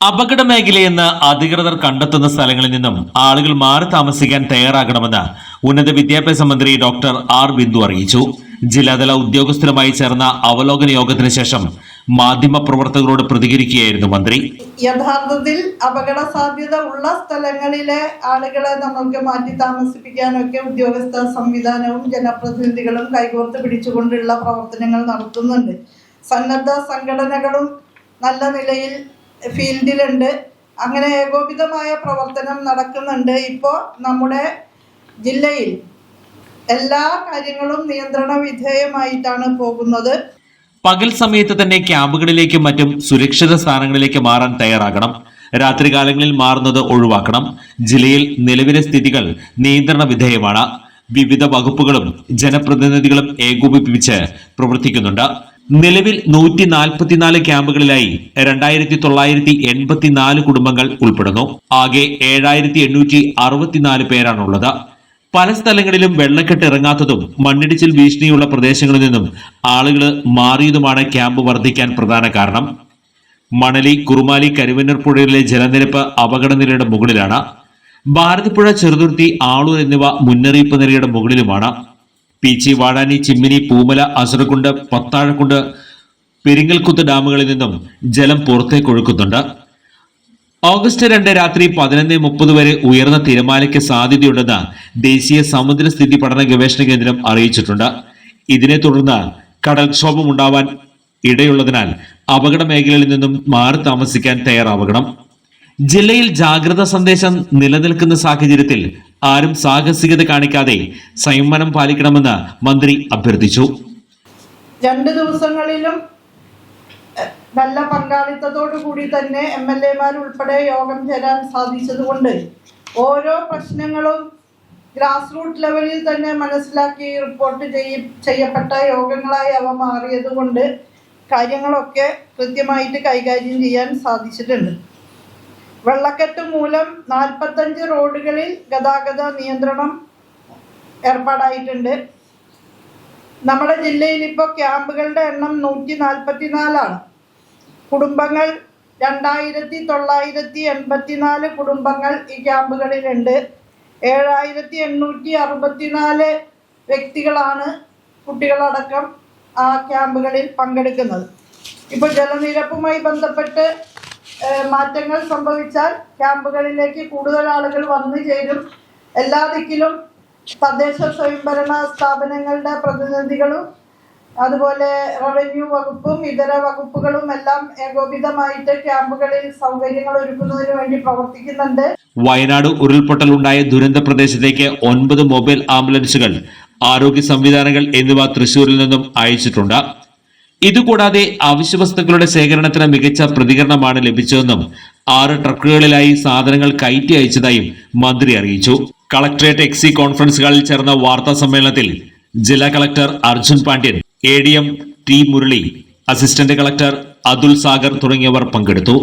അപകട മേഖലയെന്ന് അധികൃതർ കണ്ടെത്തുന്ന സ്ഥലങ്ങളിൽ നിന്നും ആളുകൾ മാറി താമസിക്കാൻ തയ്യാറാകണമെന്ന് ഉന്നത വിദ്യാഭ്യാസ മന്ത്രി ഡോക്ടർ ആർ ബിന്ദു അറിയിച്ചു. ജില്ലാതല ഉദ്യോഗസ്ഥരുമായി ചേർന്ന അവലോകന യോഗത്തിന് ശേഷം മാധ്യമപ്രവർത്തകരോട് പ്രതികരിക്കുകയായിരുന്നു മന്ത്രി. യഥാർത്ഥത്തിൽ അപകട സാധ്യത ഉള്ള സ്ഥലങ്ങളിലെ ആളുകളെ നമ്മൾക്ക് മാറ്റി താമസിപ്പിക്കാനൊക്കെ ഉദ്യോഗസ്ഥ സംവിധാനവും ജനപ്രതിനിധികളും കൈകോർത്ത് പിടിച്ചുകൊണ്ടുള്ള പ്രവർത്തനങ്ങൾ നടത്തുന്നുണ്ട്. സന്നദ്ധ സംഘടനകളും നല്ല നിലയിൽ ഫീൽഡിലുണ്ട്. അങ്ങനെ ഏകോപിതമായ പ്രവർത്തനം നടക്കുന്നുണ്ട്. ഇപ്പോൾ നമ്മുടെ ജില്ലയിൽ എല്ലാ കാര്യങ്ങളും നിയന്ത്രണ വിധേയമായിട്ടാണ് പോകുന്നത്. പകൽ സമയത്ത് തന്നെ ക്യാമ്പുകളിലേക്കും മറ്റും സുരക്ഷിത സ്ഥാനങ്ങളിലേക്ക് മാറാൻ തയ്യാറാകണം. രാത്രികാലങ്ങളിൽ മാറുന്നത് ഒഴിവാക്കണം. ജില്ലയിൽ നിലവിലെ സ്ഥിതികൾ നിയന്ത്രണ വിധേയമാണ്. വിവിധ വകുപ്പുകളും ജനപ്രതിനിധികളും ഏകോപിപ്പിച്ച് പ്രവർത്തിക്കുന്നുണ്ട്. നിലവിൽ നൂറ്റി നാൽപ്പത്തിനാല് ക്യാമ്പുകളിലായി രണ്ടായിരത്തി തൊള്ളായിരത്തി എൺപത്തിനാല് കുടുംബങ്ങൾ ഉൾപ്പെടുന്നു. ആകെ ഏഴായിരത്തി എണ്ണൂറ്റി അറുപത്തിനാല് പേരാണുള്ളത്. പല സ്ഥലങ്ങളിലും വെള്ളക്കെട്ട് ഇറങ്ങാത്തതും മണ്ണിടിച്ചിൽ ഭീഷണിയുള്ള പ്രദേശങ്ങളിൽ നിന്നും ആളുകൾ മാറിയതുമാണ് ക്യാമ്പ് വർദ്ധിക്കാൻ പ്രധാന കാരണം. മണലി കുറുമാലി കരുവന്നൂർ പുഴയിലെ ജലനിരപ്പ് അപകടനിലയുടെ മുകളിലാണ്. ഭാരതിപ്പുഴ ചെറുതുരുത്തി ആളൂർ എന്നിവ മുന്നറിയിപ്പ് നിലയുടെ മുകളിലുമാണ്. പീച്ചി വാടാനി ചിമ്മിനി പൂമല അസറക്കുണ്ട് പത്താഴക്കുണ്ട് പെരിങ്ങൽക്കുത്ത് ഡാമുകളിൽ നിന്നും ജലം പുറത്തേക്ക് ഒഴുക്കുന്നുണ്ട്. ഓഗസ്റ്റ് രണ്ട് രാത്രി പതിനൊന്ന് മുപ്പത് വരെ ഉയർന്ന തിരമാലയ്ക്ക് സാധ്യതയുണ്ടെന്ന് ദേശീയ സമുദ്രസ്ഥിതി പഠന ഗവേഷണ കേന്ദ്രം അറിയിച്ചിട്ടുണ്ട്. ഇതിനെ തുടർന്ന് കടൽക്ഷോഭം ഉണ്ടാവാൻ ഇടയുള്ളതിനാൽ അപകട മേഖലയിൽ നിന്നും മാറി താമസിക്കാൻ തയ്യാറാവണം. ജില്ലയിൽ ജാഗ്രത സന്ദേശം നിലനിൽക്കുന്ന സാഹചര്യത്തിൽ ആരും സാഹസികത കാണിക്കാതെ സംയമനം പാലിക്കണമെന്ന് മന്ത്രി അഭ്യർത്ഥിച്ചു. രണ്ട് ദിവസങ്ങളിലും നല്ല പങ്കാളിത്തത്തോടു കൂടി തന്നെ എം എൽ എമാർ ഉൾപ്പെടെ യോഗം ചേരാൻ സാധിച്ചതുകൊണ്ട് ഓരോ പ്രശ്നങ്ങളും ഗ്രാസ് റൂട്ട് ലെവലിൽ തന്നെ മനസ്സിലാക്കി റിപ്പോർട്ട് ചെയ്യ ചെയ്യപ്പെട്ട യോഗങ്ങളായി അവ മാറിയതുകൊണ്ട് കാര്യങ്ങളൊക്കെ കൃത്യമായിട്ട് കൈകാര്യം ചെയ്യാൻ സാധിച്ചിട്ടുണ്ട്. വെള്ളക്കെട്ട് മൂലം നാൽപ്പത്തഞ്ച് റോഡുകളിൽ ഗതാഗത നിയന്ത്രണം ഏർപ്പാടായിട്ടുണ്ട്. നമ്മുടെ ജില്ലയിൽ ഇപ്പോൾ ക്യാമ്പുകളുടെ എണ്ണം നൂറ്റി നാൽപ്പത്തിനാലാണ് കുടുംബങ്ങൾ രണ്ടായിരത്തി തൊള്ളായിരത്തി എൺപത്തിനാല് കുടുംബങ്ങൾ ഈ ക്യാമ്പുകളിലുണ്ട്. ഏഴായിരത്തി എണ്ണൂറ്റി അറുപത്തിനാല് വ്യക്തികളാണ് കുട്ടികളടക്കം ആ ക്യാമ്പുകളിൽ പങ്കെടുക്കുന്നത്. ഇപ്പോൾ ജലനിരപ്പുമായി ബന്ധപ്പെട്ട് മാറ്റങ്ങൾ സംഭവിച്ചാൽ ക്യാമ്പുകളിലേക്ക് കൂടുതൽ ആളുകൾ വന്നു ചേരും. എല്ലാ ദിക്കിലും തദ്ദേശ സ്വയംഭരണ സ്ഥാപനങ്ങളുടെ പ്രതിനിധികളും അതുപോലെ റവന്യൂ വകുപ്പും ഇതര വകുപ്പുകളും എല്ലാം ഏകോപിതമായിട്ട് ക്യാമ്പുകളിൽ സൗകര്യങ്ങൾ ഒരുക്കുന്നതിന് വേണ്ടി പ്രവർത്തിക്കുന്നുണ്ട്. വയനാട് ഉരുൾപൊട്ടൽ ഉണ്ടായ ദുരന്ത പ്രദേശത്തേക്ക് ഒൻപത് മൊബൈൽ ആംബുലൻസുകൾ ആരോഗ്യ സംവിധാനങ്ങൾ എന്നിവ തൃശൂരിൽ നിന്നും അയച്ചിട്ടുണ്ട്. ഇതുകൂടാതെ അവശ്യവസ്തുക്കളുടെ ശേഖരണത്തിന് മികച്ച പ്രതികരണമാണ് ലഭിച്ചതെന്നും ആറ് ട്രക്കുകളിലായി സാധനങ്ങൾ കയറ്റി അയച്ചതായും മന്ത്രി അറിയിച്ചു. കളക്ടറേറ്റ് എക്സി കോൺഫറൻസ് ഹാളിൽ ചേർന്ന വാർത്താ സമ്മേളനത്തിൽ ജില്ലാ collector Arjun Pandian A D M T Murali assistant collector Atul Sagar തുടങ്ങിയവർ പങ്കെടുത്തു.